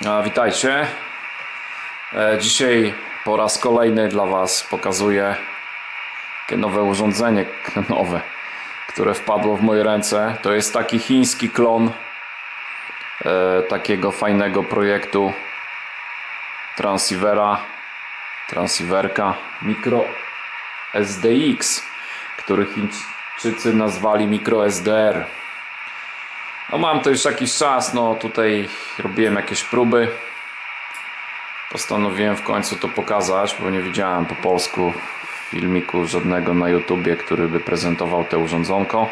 Witajcie. E, dzisiaj po raz kolejny dla Was pokazuję takie nowe urządzenie, nowe, które wpadło w moje ręce. To jest taki chiński klon e, takiego fajnego projektu transceivera, transceiverka Micro SDX, który Chińczycy nazwali Micro SDR. No mam to już jakiś czas, no tutaj robiłem jakieś próby. Postanowiłem w końcu to pokazać, bo nie widziałem po polsku filmiku żadnego na YouTubie, który by prezentował te urządzonko.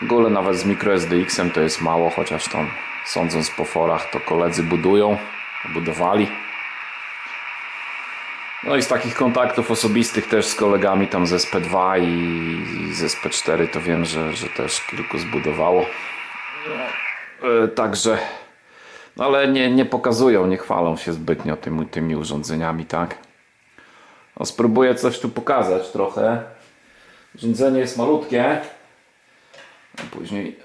W ogóle nawet z microSDX-em to jest mało, chociaż tam sądząc po forach to koledzy budują, budowali. No i z takich kontaktów osobistych też z kolegami tam z SP2 i z SP4 to wiem, że, że też kilku zbudowało. E, Także, no ale nie, nie pokazują, nie chwalą się zbytnio tymi, tymi urządzeniami, tak? No, spróbuję coś tu pokazać trochę. Urządzenie jest malutkie. A później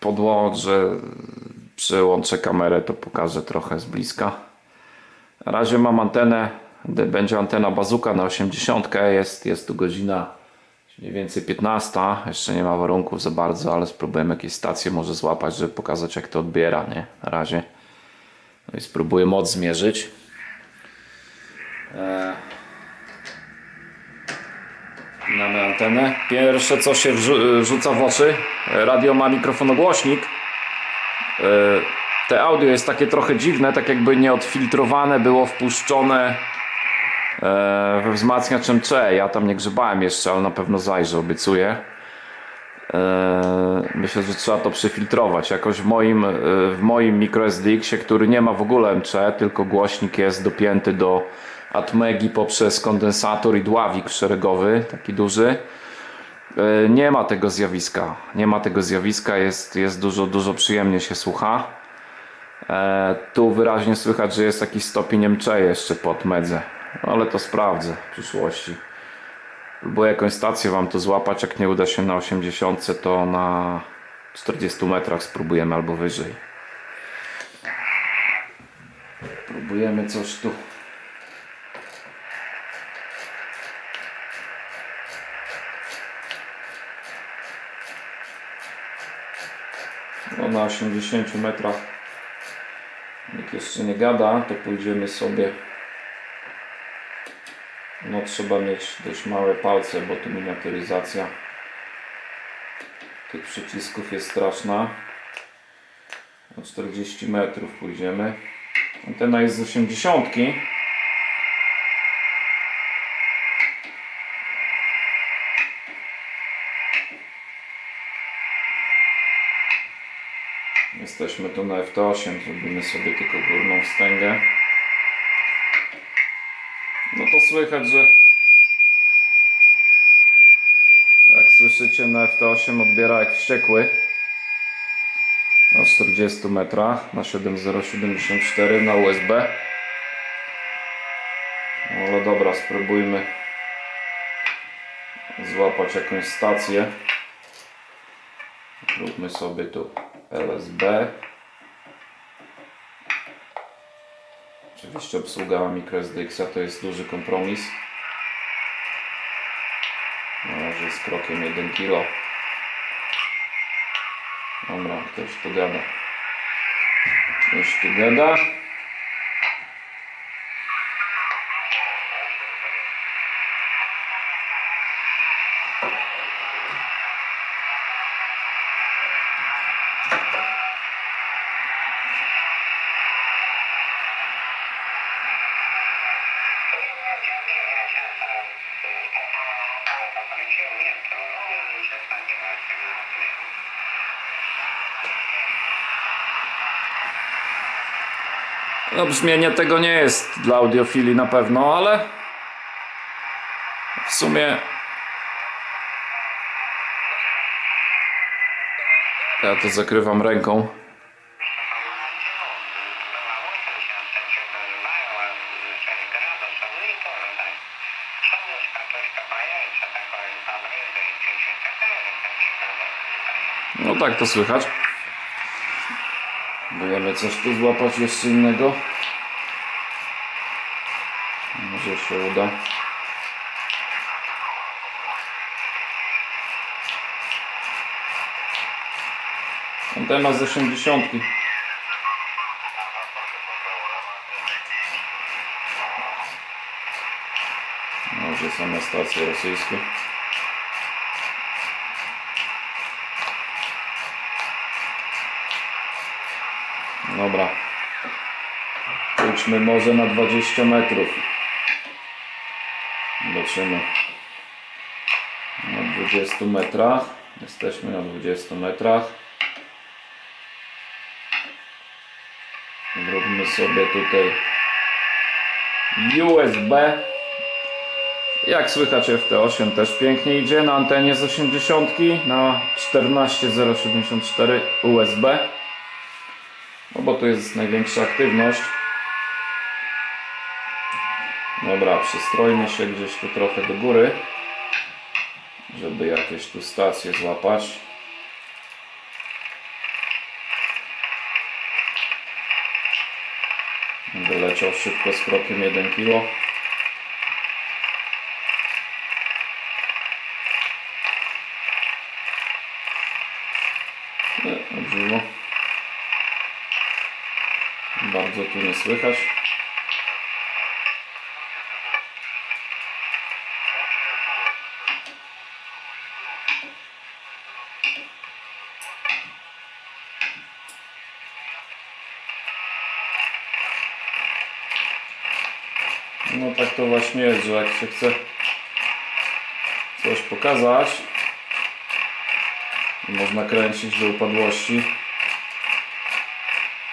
podłączę, przyłączę kamerę, to pokażę trochę z bliska. Na razie mam antenę, będzie antena bazuka na 80, jest, jest tu godzina mniej więcej 15, jeszcze nie ma warunków za bardzo, ale spróbujemy jakieś stacje może złapać, żeby pokazać jak to odbiera, nie? Na razie. No i spróbuję moc zmierzyć. Eee. Mamy antenę. Pierwsze co się rzuca w oczy, radio ma mikrofonogłośnik. E, Te audio jest takie trochę dziwne, tak jakby nieodfiltrowane było wpuszczone e, we wzmacniacz MC. Ja tam nie grzebałem jeszcze, ale na pewno zajrzę, obiecuję. E, Myślę, że trzeba to przefiltrować. Jakoś w moim, e, w moim microSDX-ie, który nie ma w ogóle MC, tylko głośnik jest dopięty do Atmegi poprzez kondensator i dławik szeregowy, taki duży. E, Nie ma tego zjawiska. Nie ma tego zjawiska, jest, jest dużo, dużo przyjemnie się słucha. Tu wyraźnie słychać, że jest jakiś stopień MC jeszcze pod medze. Ale to sprawdzę w przyszłości. Próbuję jakąś stację Wam tu złapać. Jak nie uda się na 80, to na 40 metrach spróbujemy albo wyżej. Próbujemy coś tu. No na 80 metrach nikt jeszcze nie gada, to pójdziemy sobie. No trzeba mieć dość małe palce, bo tu miniaturyzacja tych przycisków jest straszna. Na 40 metrów pójdziemy. Antena jest z 80. Jesteśmy tu na F8, zrobimy sobie tylko górną wstęgę. No to słychać, że jak słyszycie na F8 odbiera jak wściekły. Na 40 metrach na 7074 na USB No ale dobra, spróbujmy złapać jakąś stację. Zróbmy sobie tu LSB Oczywiście obsługa microSDX to jest duży kompromis. Na razie z krokiem 1 kg. Dobra, ktoś tu gada. Ktoś tu gada. No brzmienie tego nie jest dla audiofili na pewno, ale w sumie ja to zakrywam ręką. No tak to słychać. Próbujemy coś tu złapać jeszcze innego. Może się uda. Antena z 80. Może stacje rosyjskie. Dobra. Pójdźmy może na 20 metrów. Zobaczymy. Na 20 metrach. Jesteśmy na 20 metrach. Zróbmy sobie tutaj USB. Jak słychać FT8 też pięknie idzie na antenie z 80 na 14074 USB. No bo tu jest największa aktywność. Dobra, przystrojmy się gdzieś tu trochę do góry, żeby jakieś tu stacje złapać. Będę leciał szybko z krokiem 1 kg. Nie, Dobrze. Bardzo tu nie słychać. No tak to właśnie jest, że jak się chce coś pokazać można kręcić do upadłości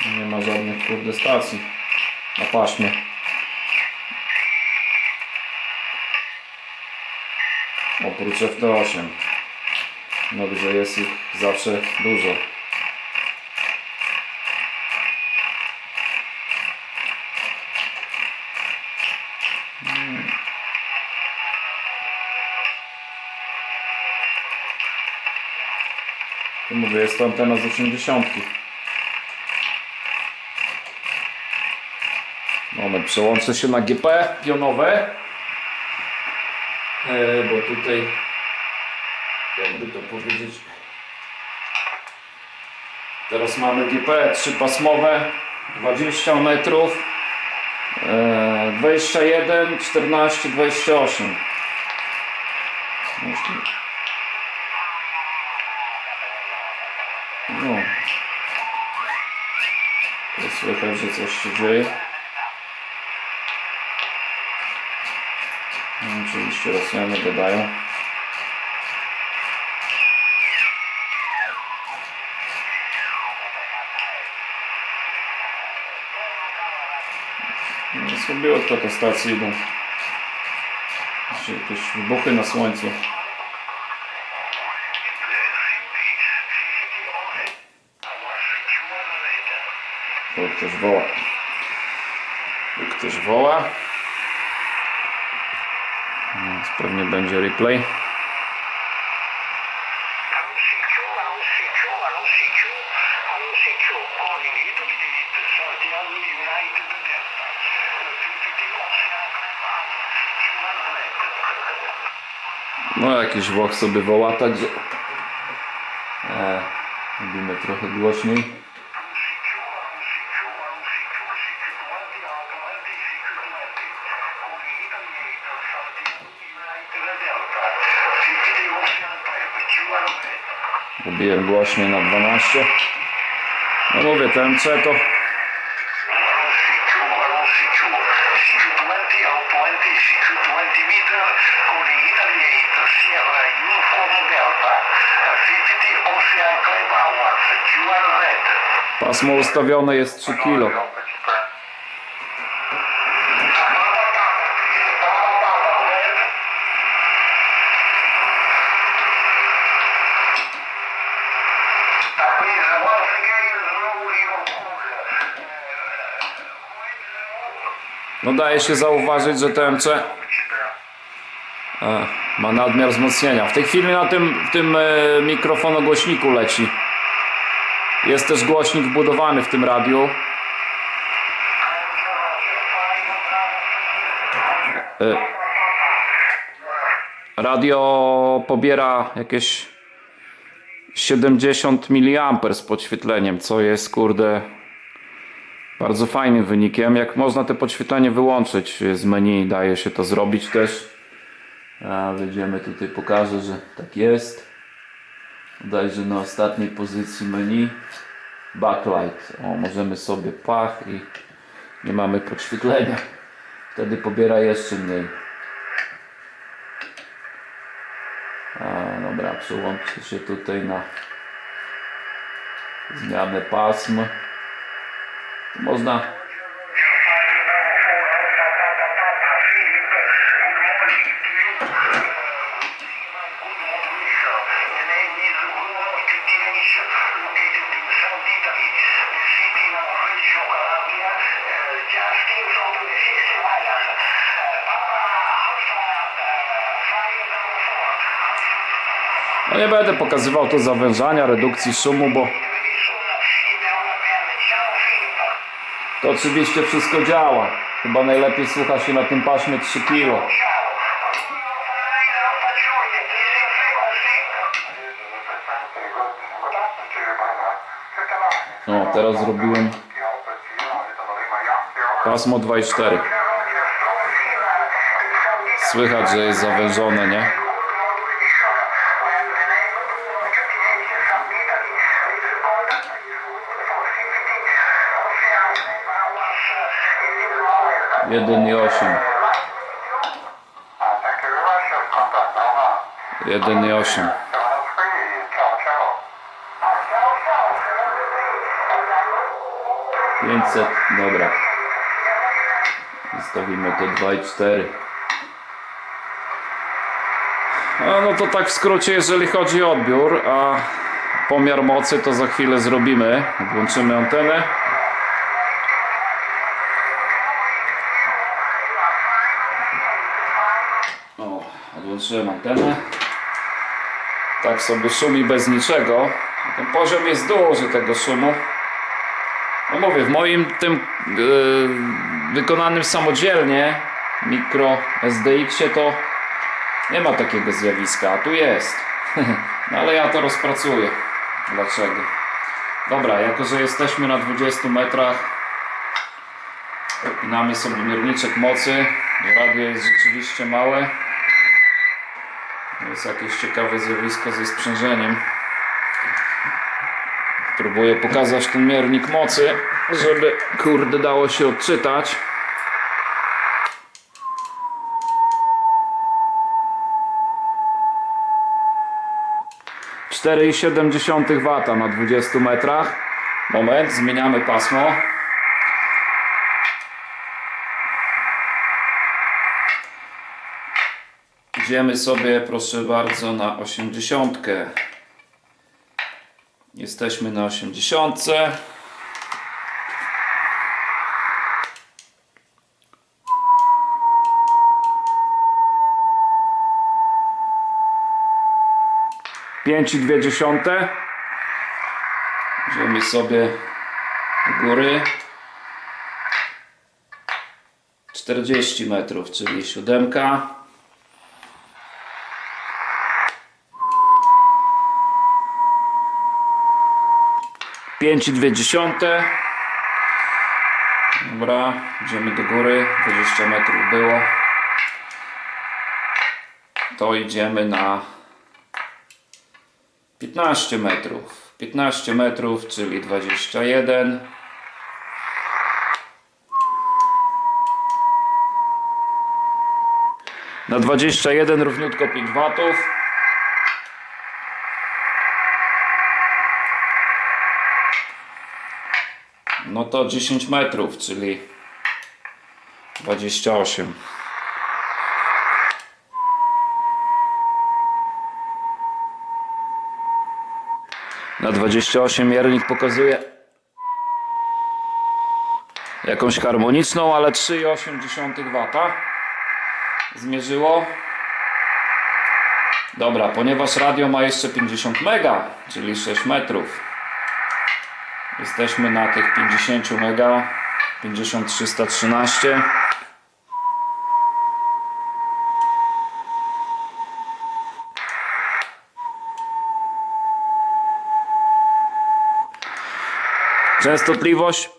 nie ma żadnych kurde stacji na paśmie. Oprócz FT8. No gdzie jest ich zawsze dużo. Tu mówię, jest to antena z 80. Moment, przełączę się na GP pionowe. E, bo tutaj, jakby to powiedzieć, teraz mamy GP trzypasmowe, 20 metrów, e, 21, 14, 28. słychać, że coś się dzieje. No, oczywiście Rosjanie gadają. No, sobie od protestacji idą. Jeszcze Jakieś wybuchy na słońcu. Tu ktoś woła. Ktoś woła. Więc pewnie będzie replay. No jakiś Włoch sobie woła, także e, robimy trochę głośniej. Robiłem głośniej na 12. No mówię, TMC to pasmo ustawione jest 3 kg. No daje się zauważyć, że TMC e, ma nadmiar wzmocnienia. W tej chwili na tym, tym e, mikrofonogłośniku leci. Jest też głośnik wbudowany w tym radiu. Y, Radio pobiera jakieś 70 mA z podświetleniem, co jest kurde bardzo fajnym wynikiem. Jak można te podświetlenie wyłączyć z menu, daje się to zrobić też. Wejdziemy tutaj, pokażę, że tak jest. Dajże na ostatniej pozycji menu backlight. O, możemy sobie pach i nie mamy podświetlenia. Wtedy pobiera jeszcze mniej. A, dobra, przełączę się tutaj na zmianę pasm. Można. No nie będę pokazywał tu zawężania, redukcji szumu, bo to oczywiście wszystko działa. Chyba najlepiej słucha się na tym paśmie 3 kg. O, teraz zrobiłem pasmo 2,4. Słychać, że jest zawężone, nie? Jeden i osiem. Jeden i osiem. Pięćset, dobra. Zostawimy to 2 i 4. No, no to tak w skrócie, jeżeli chodzi o odbiór, a pomiar mocy to za chwilę zrobimy. Włączymy antenę. O, odłączyłem antenę. Tak sobie szumi bez niczego. Ten poziom jest duży tego szumu. No mówię, w moim tym yy, wykonanym samodzielnie mikro SDX-ie to nie ma takiego zjawiska, a tu jest. no ale ja to rozpracuję. Dlaczego? Dobra, jako że jesteśmy na 20 metrach, Pinamy sobie mierniczek mocy. Radio jest rzeczywiście małe. Jest jakieś ciekawe zjawisko ze sprzężeniem. Próbuję pokazać ten miernik mocy, żeby kurde dało się odczytać. Cztery i siedem wata na 20 metrach. Moment, zmieniamy pasmo. Idziemy sobie, proszę bardzo, na 80. Jesteśmy na 80. Pięć i dwie dziesiąte. Idziemy sobie do góry. 40 metrów, czyli siódemka. Pięć i dwie dziesiąte. Dobra, idziemy do góry. 20 metrów było. To idziemy na 15 metrów. 15 metrów, czyli 21. Na 21 równiutko 5 watów. No to 10 metrów, czyli 28. Na 28 miernik pokazuje jakąś harmoniczną, ale 3,8 W zmierzyło. Dobra, ponieważ radio ma jeszcze 50 mega, czyli 6 metrów, Jesteśmy na tych 50 mega 5313 Częstotliwość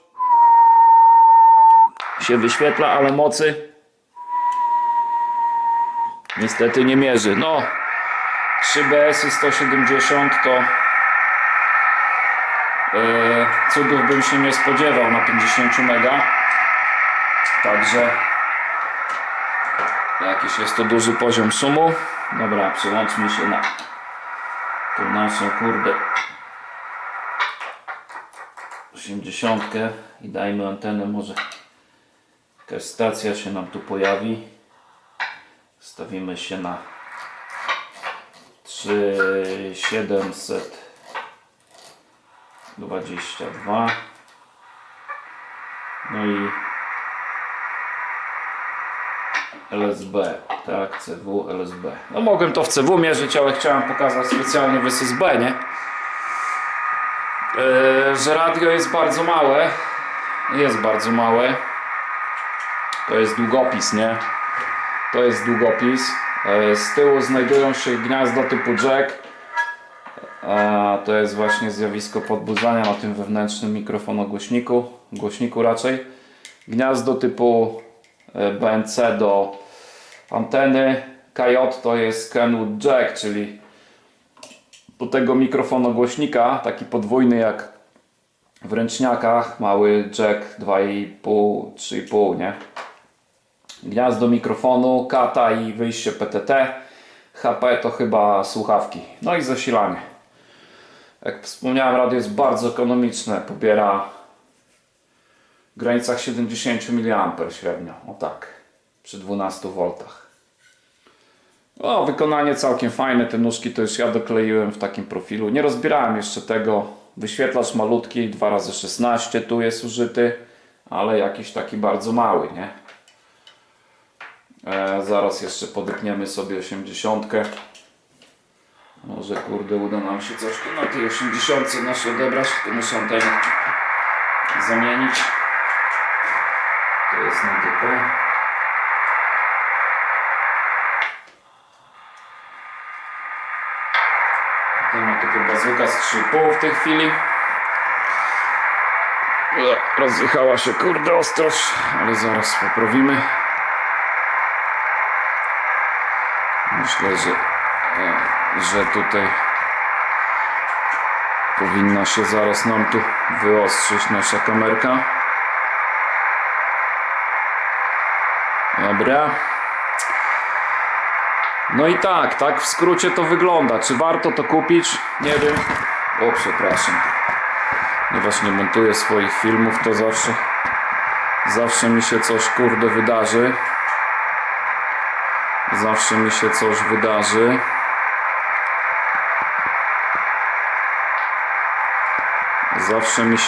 się wyświetla, ale mocy niestety nie mierzy. No, 3 BS 170 to e, cudów bym się nie spodziewał na 50 mega. Także jakiś jest to duży poziom szumu. Dobra, przełączmy się na tą naszą kurde 80 i dajmy antenę, może jakaś stacja się nam tu pojawi. Stawimy się na 3722 no i LSB, tak, CW, LSB. No mogłem to w CW mierzyć, ale chciałem pokazać specjalnie w SSB, nie? Yy, że radio jest bardzo małe. Jest bardzo małe. To jest długopis, nie? To jest długopis. Yy, Z tyłu znajdują się gniazda typu jack. To jest właśnie zjawisko podbudzania na tym wewnętrznym mikrofonogłośniku, głośniku raczej. Gniazdo typu e, BNC do anteny. KJ to jest Kenwood Jack, czyli do tego mikrofonogłośnika, taki podwójny jak w ręczniakach, mały jack 2,5, 3,5, nie? Gniazdo mikrofonu, kata i wyjście PTT. HP to chyba słuchawki. No i zasilanie. Jak wspomniałem, radio jest bardzo ekonomiczne. Pobiera w granicach 70 mA średnio. O tak. Przy 12 V. O, wykonanie całkiem fajne. Te nóżki to już ja dokleiłem w takim profilu. Nie rozbierałem jeszcze tego. Wyświetlacz malutki, 2x16 tu jest użyty, ale jakiś taki bardzo mały, nie? E, zaraz jeszcze podykniemy sobie 80. Może kurde uda nam się coś tu na tej 80 nasz odebrać, tylko muszę antenę zamienić. To jest na DP. To ma tylko bazuka z 3,5 w tej chwili. Rozjechała się kurde ostrość, ale zaraz poprawimy. Myślę, że, e, że tutaj powinna się zaraz nam tu wyostrzyć nasza kamerka. Dobra. No i tak, tak w skrócie to wygląda. Czy warto to kupić? Nie wiem. O, przepraszam. Ponieważ nie montuję swoich filmów, to zawsze zawsze mi się coś kurde wydarzy. Zawsze mi się coś wydarzy. Zawsze mi